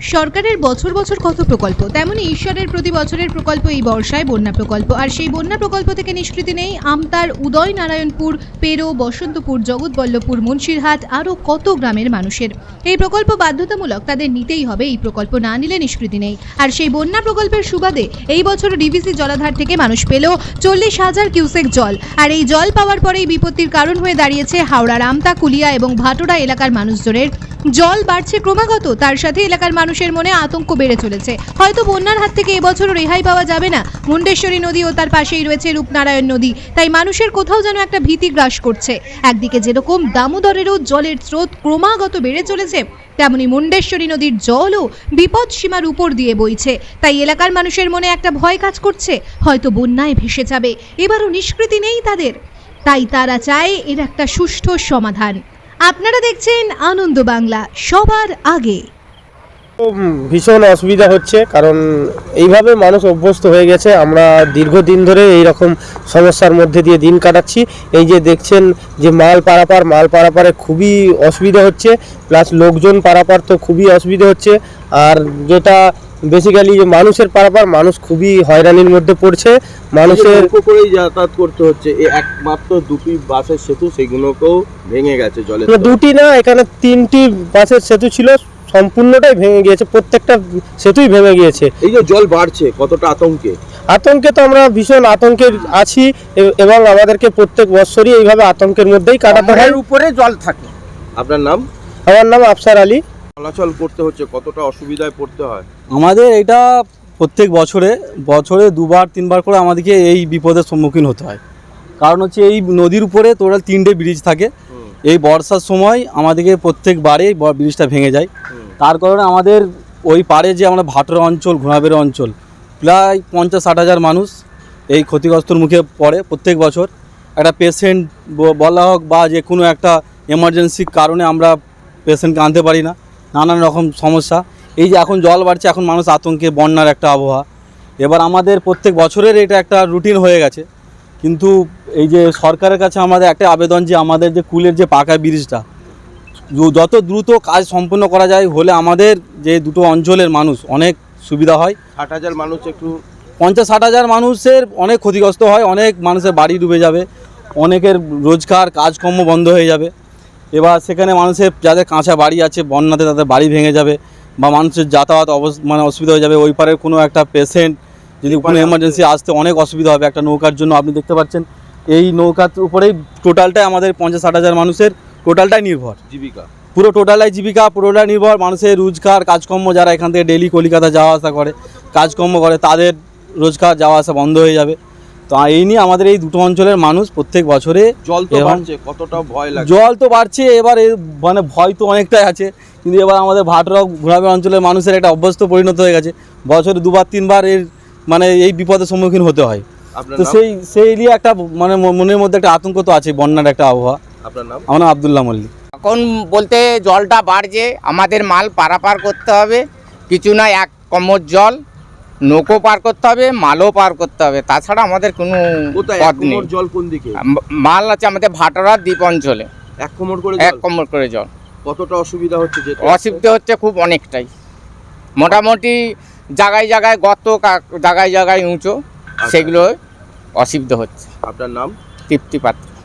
সরকারের বছর বছর কত প্রকল্প? তেমনি ঈশ্বরের প্রতি বছরের প্রকল্প এই বর্ষায় বন্যা প্রকল্প। আর সেই বন্যা প্রকল্প থেকে নিষ্কৃতি নেই আমতার উদয় নারায়ণপুর পেরো, বসন্তপুর, জগৎবল্লভপুর, মুন্সিরহাট, আরও কত গ্রামের মানুষের। এই প্রকল্প বাধ্যতামূলক তাদের নিতেই হবে, এই প্রকল্প না নিলে নিষ্কৃতি নেই। আর সেই বন্যা প্রকল্পের সুবাদে এই বছর ডিভিসি জলাধার থেকে মানুষ পেল চল্লিশ হাজার কিউসেক জল। আর এই জল পাওয়ার পরেই বিপত্তির কারণ হয়ে দাঁড়িয়েছে হাওড়ার আমতা, কুলিয়া এবং ভাটোরা এলাকার মানুষজনের জল বাড়ছে ক্রমাগত, তার সাথে এলাকার মানুষের মনে আতঙ্ক বেড়ে চলেছে। হয়তো বন্যার হাত থেকে এবছরও রেহাই পাওয়া যাবে না। মুন্ডেশ্বরী নদী ও তার পাশেই রয়েছে রূপনারায়ণ নদী। তাই মানুষের কোথাও যেন একটা ভীতি গ্রাস করছে। একদিকে যেরকম দামোদরেরও জলের স্রোত ক্রমাগত বেড়ে চলেছে, তেমনি মুন্ডেশ্বরী নদীর জলও বিপদ সীমার উপর দিয়ে বইছে। তাই এলাকার মানুষের মনে একটা ভয় কাজ করছে, হয়তো বন্যায় ভেসে যাবে। এবারও নিষ্কৃতি নেই তাদের। তাই তারা চায় এর একটা সুষ্ঠু সমাধান। আপনারা দেখছেন আনন্দ বাংলা, সবার আগে। ভীষণ অসুবিধা হচ্ছে, কারণ এইভাবে মানুষ অভ্যস্ত হয়ে গেছে। আমরা দীর্ঘদিন ধরে এই রকম সমস্যার মধ্যে দিয়ে দিন কাটাচ্ছি। এই যে দেখছেন যে মাল পারাপার, মাল পারাপারে খুবই অসুবিধা হচ্ছে, প্লাস লোকজন পারাপার তো খুবই অসুবিধা হচ্ছে। আর যেটা বেসিক্যালি যে মানুষের পারাপার মানুষ খুবই হয়রানির মধ্যে পড়ছে। মানুষের করেই যাতায়াত করতে হচ্ছে এই একমাত্র দুটি বাসের সেতু সেগুলোকেও ভেঙে গেছে জলে দুটি না এখানে তিনটি বাসের সেতু ছিল সম্পূর্ণটাই ভেঙে গিয়েছে প্রত্যেকটা সেতুই ভেঙে গিয়েছে। এই যে জল বাড়ছে কতটা আতঙ্কে? আতঙ্কে তো আমরা ভীষণ আতঙ্কে আছি এবং আমাদেরকে প্রত্যেক বছরই এইভাবে আতঙ্কের মধ্যেই কাটাতে হয়। উপরে জল থাকে। আপনার নাম? আমার নাম আফসার আলী। চলাচল করতে হচ্ছে কতটা অসুবিধায় পড়তে হয়? আমাদের এটা প্রত্যেক বছরে বছরে দুবার তিনবার করে আমাদেরকে এই বিপদের সম্মুখীন হতে হয়। কারণ হচ্ছে এই নদীর উপরে টোটাল তিনটে ব্রিজ থাকে। এই বর্ষার সময় আমাদেরকে প্রত্যেকবারে ব্রিজটা ভেঙে যায়। তার কারণে আমাদের ওই পাড়ে যে আমরা ভাটোর অঞ্চল ঘোড়াবের অঞ্চল প্রায় পঞ্চাশ ষাট হাজার মানুষ এই ক্ষতিগ্রস্তর মুখে পড়ে প্রত্যেক বছর। একটা পেশেন্ট বলা হোক বা যে কোনো একটা এমার্জেন্সির কারণে আমরা পেশেন্টকে আনতে পারি না। নানান রকম সমস্যা। এই যে এখন জল বাড়ছে এখন মানুষ আতঙ্কে বন্যার একটা আবহাওয়া। এবার আমাদের প্রত্যেক বছরের এটা একটা রুটিন হয়ে গেছে। কিন্তু এই যে সরকারের কাছে আমাদের একটা আবেদন যে আমাদের যে কুলের যে পাকা ব্রিজটা যত দ্রুত কাজ সম্পন্ন করা যায় হলে আমাদের যে দুটো অঞ্চলের মানুষ অনেক সুবিধা হয়। ষাট হাজার মানুষ একটু পঞ্চাশ ষাট হাজার মানুষের অনেক ক্ষতিগ্রস্ত হয় অনেক মানুষের বাড়ি ডুবে যাবে অনেকের রোজগার কাজকর্ম বন্ধ হয়ে যাবে। এবার সেখানে মানুষের যাদের কাঁচা বাড়ি আছে বন্যাতে তাদের বাড়ি ভেঙে যাবে বা মানুষের যাতায়াত অবস মানে অসুবিধা হয়ে যাবে। ওই পারের কোনো একটা পেশেন্ট যদি কোনো এমার্জেন্সি আসতে অনেক অসুবিধা হবে। একটা নৌকার জন্য আপনি দেখতে পাচ্ছেন এই নৌকার উপরেই টোটালটাই আমাদের পঞ্চাশ ষাট হাজার মানুষের টোটালটাই নির্ভর। জীবিকা। পুরো টোটালাই জীবিকা পুরোটাই নির্ভর। মানুষের রোজগার কাজকর্ম যারা এখান থেকে ডেলি কলকাতা যাওয়া আসা করে কাজকর্ম করে তাদের রোজগার যাওয়া আসা বন্ধ হয়ে যাবে। তো এই নিয়ে আমাদের এই দুটো অঞ্চলের মানুষ প্রত্যেক বছরে জল তো বাড়ছে কতটা ভয় লাগে। জল তো বাড়ছে এবার এর মানে ভয় তো অনেকটাই আছে। কিন্তু এবার আমাদের ভাটরক ঘোরাবে অঞ্চলের মানুষের একটা অভ্যস্ত পরিণত হয়ে গেছে। বছরে দুবার তিনবার এর মানে এই বিপদের সম্মুখীন হতে হয়। তো সেই সেই নিয়ে একটা মানে মনের মধ্যে একটা আতঙ্ক তো আছে বন্যার একটা আবহাওয়া। আপনার নাম? আমার নাম আবদুল্লাহ মল্লিক। এখন বলতে জলটা বাড়ছে আমাদের মাল পারাপার করতে হবে। কিছু না এক কমর জল। নৌকো পার করতে হবে মালও পার করতে হবে। তাছাড়া আমাদের কোনো পথ নেই। জল কোন দিকে? মাল আছে আমাদের ভাটোরা দ্বীপ অঞ্চলে। এক কোমর করে এক কোমর করে জল। কতটা অসুবিধা হচ্ছে অসুবিধা হচ্ছে খুব অনেকটাই। মোটামুটি জায়গায় জায়গায় গত জায়গায় জায়গায় উঁচু। সেগুলো অসুবিধা হচ্ছে। আপনার নাম? তৃপ্তি পাত্র।